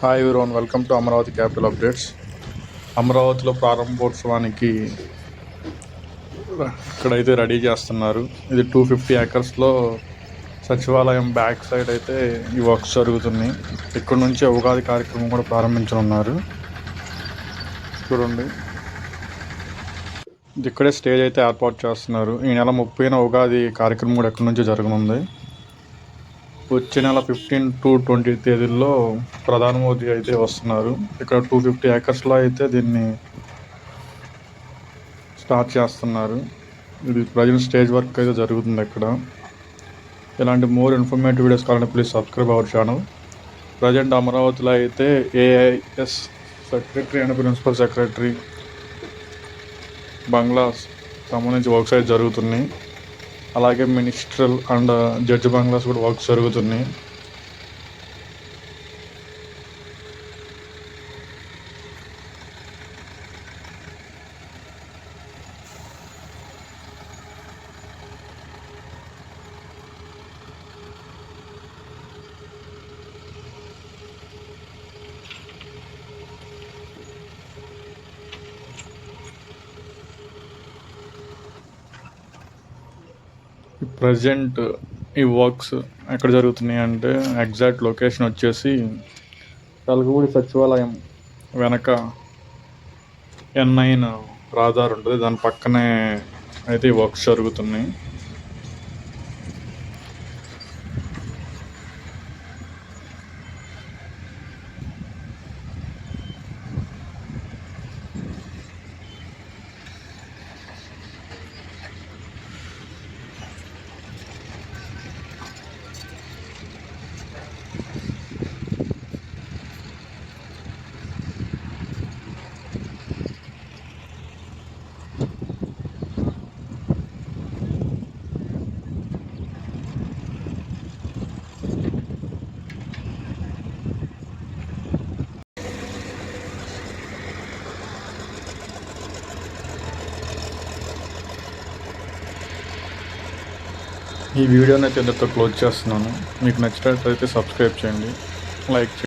Hi విరోన్ welcome to Amaravati capital updates అమరావతిలో ప్రారంభోత్సవానికి ఇక్కడైతే రెడీ చేస్తున్నారు. ఇది టూ ఫిఫ్టీ ఏకర్స్లో సచివాలయం బ్యాక్ సైడ్ అయితే ఈ వర్క్స్ జరుగుతున్నాయి ఇక్కడ నుంచి ఉగాది కార్యక్రమం కూడా ప్రారంభించనున్నారు. చూడండి. ఇక్కడే స్టేజ్ అయితే ఏర్పాటు చేస్తున్నారు. ఈ నెల ముప్పైన ఉగాది కార్యక్రమం కూడా ఎక్కడి నుంచి జరగనుంది. వచ్చే నెల ఫిఫ్టీన్ టు ట్వంటీ తేదీల్లో ప్రధాని మోదీ అయితే వస్తున్నారు. ఇక్కడ టూ ఫిఫ్టీ ఏకర్స్లో అయితే దీన్ని స్టార్ట్ చేస్తున్నారు. ఇది ప్రజెంట్ స్టేజ్ వర్క్ అయితే జరుగుతుంది ఇక్కడ ఇలాంటి మోర్ ఇన్ఫర్మేటివ్ వీడియోస్ కావాలంటే please subscribe our channel present అమరావతిలో అయితే AIS secretary and principal secretary bungalows సంబంధించి వర్క్స్ అయితే జరుగుతున్నాయి. అలాగే మినిస్ట్రల్ అండ్ జడ్జ్ బంగ్లాస్ కూడా వర్క్స్ జరుగుతున్నాయి. ప్రజెంట్ ఈ వర్క్స్ ఎక్కడ జరుగుతున్నాయి అంటే ఎగ్జాక్ట్ లొకేషన్ వచ్చేసి తలగూడి సచివాలయం వెనక ఎన్ నైన్ రహదారి ఉంటుంది. దాని పక్కనే అయితే ఈ వర్క్స్ జరుగుతున్నాయి. ఈ వీడియోని అయితే ఇంతతో క్లోజ్ చేస్తున్నాను. మీకు నచ్చినట్లయితే సబ్స్క్రైబ్ చేయండి. లైక్ చేయండి.